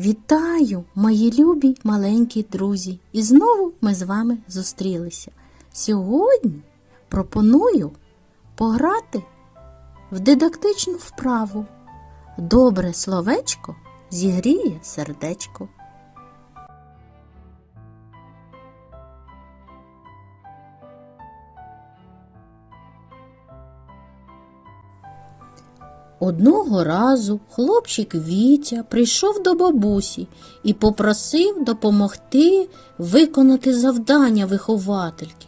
Вітаю, мої любі маленькі друзі! І знову ми з вами зустрілися. Сьогодні пропоную пограти в дидактичну вправу. Добре словечко зігріє сердечко. Одного разу хлопчик Вітя прийшов до бабусі і попросив допомогти виконати завдання виховательки.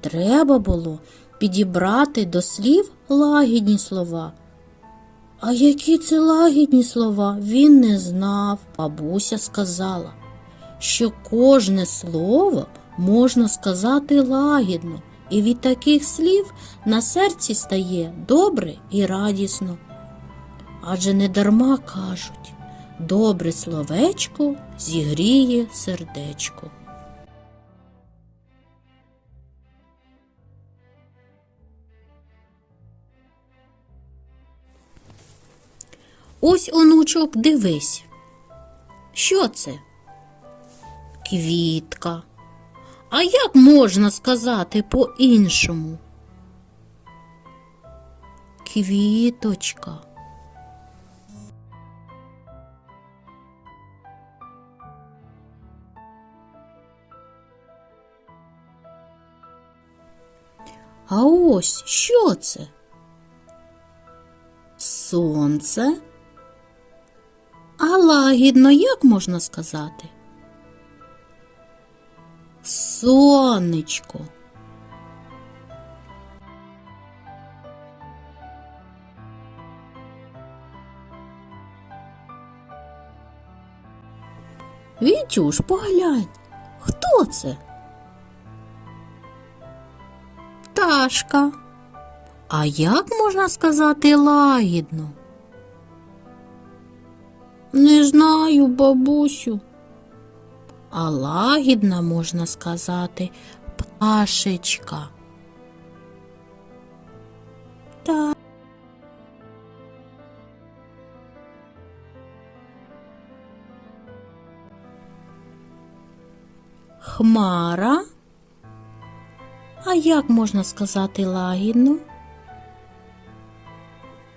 Треба було підібрати до слів лагідні слова. А які це лагідні слова, він не знав. Бабуся сказала, що кожне слово можна сказати лагідно, і від таких слів на серці стає добре і радісно. Адже не дарма кажуть, добре словечко зігріє сердечко. Ось, онучок, дивись. Що це? Квітка. А як можна сказати по-іншому? Квіточка. А ось що це? Сонце. А лагідно як можна сказати? Сонечко. Вітюш, поглянь, хто це? Пташка. А як можна сказати лагідно? Не знаю, бабусю. А лагідно можна сказати пташечка. Так. Хмара. А як можна сказати лагідно?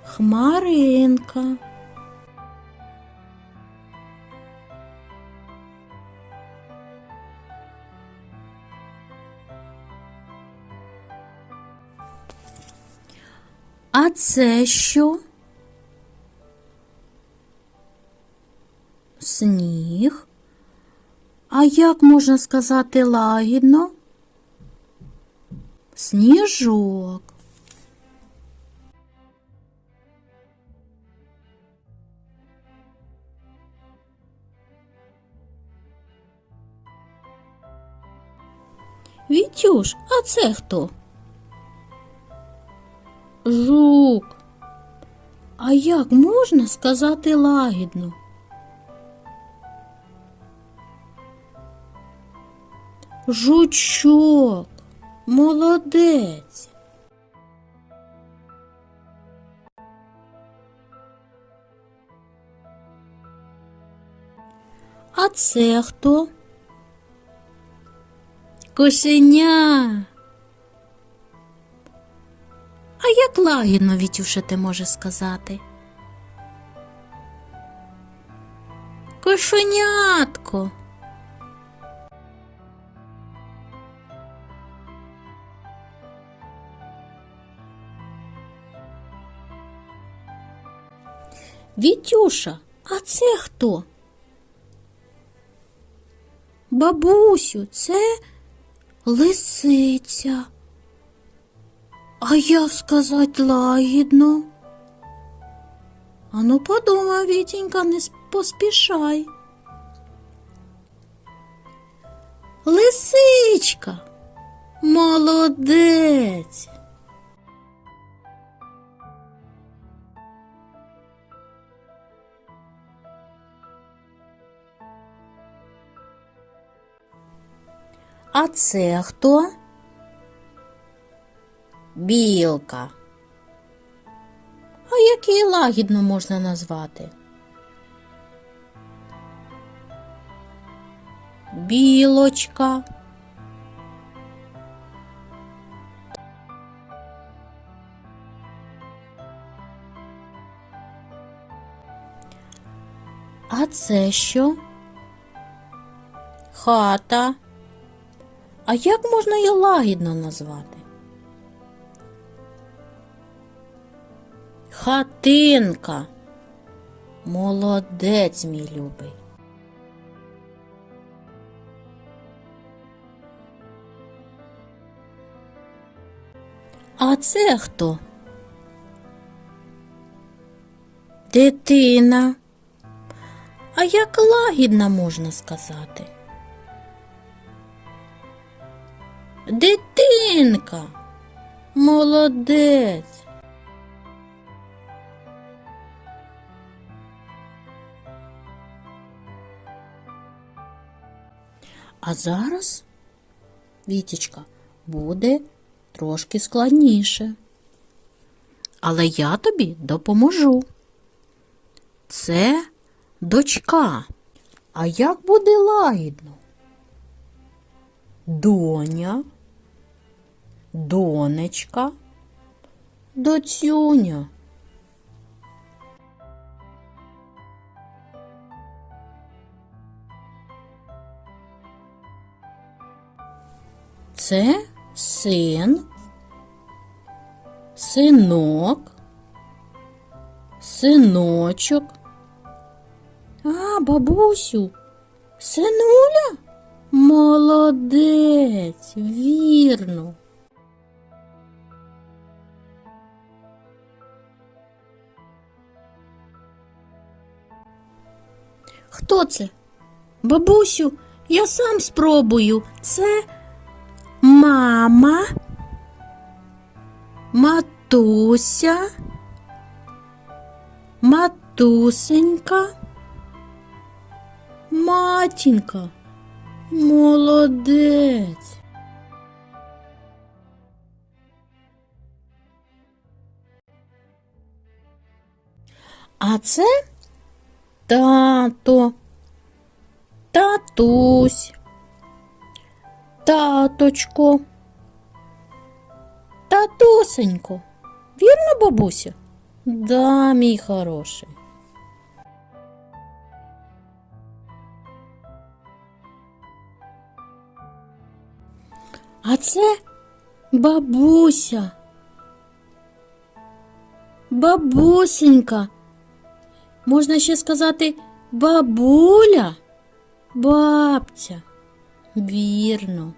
Хмаринка. А це що? Сніг. А як можна сказати лагідно? Сніжок. Вітюш, а це хто? Жук. А як можна сказати лагідно? Жучок. Молодець. А це хто? Кошеня. А як лагідно Вітюша може сказати? Кошенятко. Вітюша, а це хто? Бабусю, це лисиця. А як сказати лагідно? Ану подумай, Вітінька, не поспішай. Лисичка, молодець. А це хто? Білка. А як її лагідно можна назвати? білочка. А це що? Хата. А як можна її лагідно назвати? Хатинка. Молодець, мій любий. А це хто? Дитина. А як лагідно можна сказати? Дитинка. Молодець. А зараз, Вітічка, буде трошки складніше. Але я тобі допоможу. Це дочка. А як буде лагідно? Доня, донечка, доцюня. Це син, синок, синочок. А, бабусю, синуля? Молодець, вірно. Хто це? Бабусю, я сам спробую. Це мама, матуся, матусенька, матінка. Молодець. А це тато, татусь, таточко, татусенько. Вірно, бабуся? Да, мій хороший. А це бабуся. Бабусенька. Можна ще сказати бабуля, бабця. Вірно.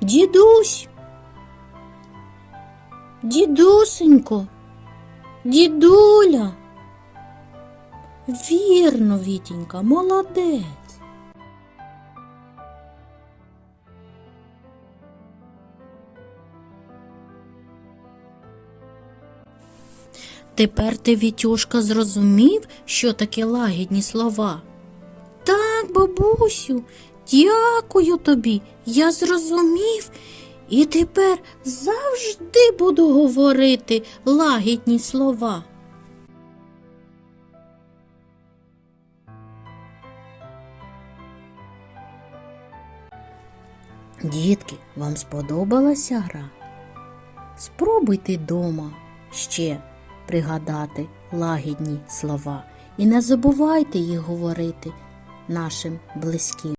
Дідусь. Дідусенько. Дідуля. Вірно, Вітінька, молодець. Тепер ти, Вітюшка, зрозумів, що таке лагідні слова. Так, бабусю, дякую тобі. Я зрозумів і тепер завжди буду говорити лагідні слова. Дітки, вам сподобалася гра? Спробуйте дома ще пригадати лагідні слова і не забувайте їх говорити нашим близьким.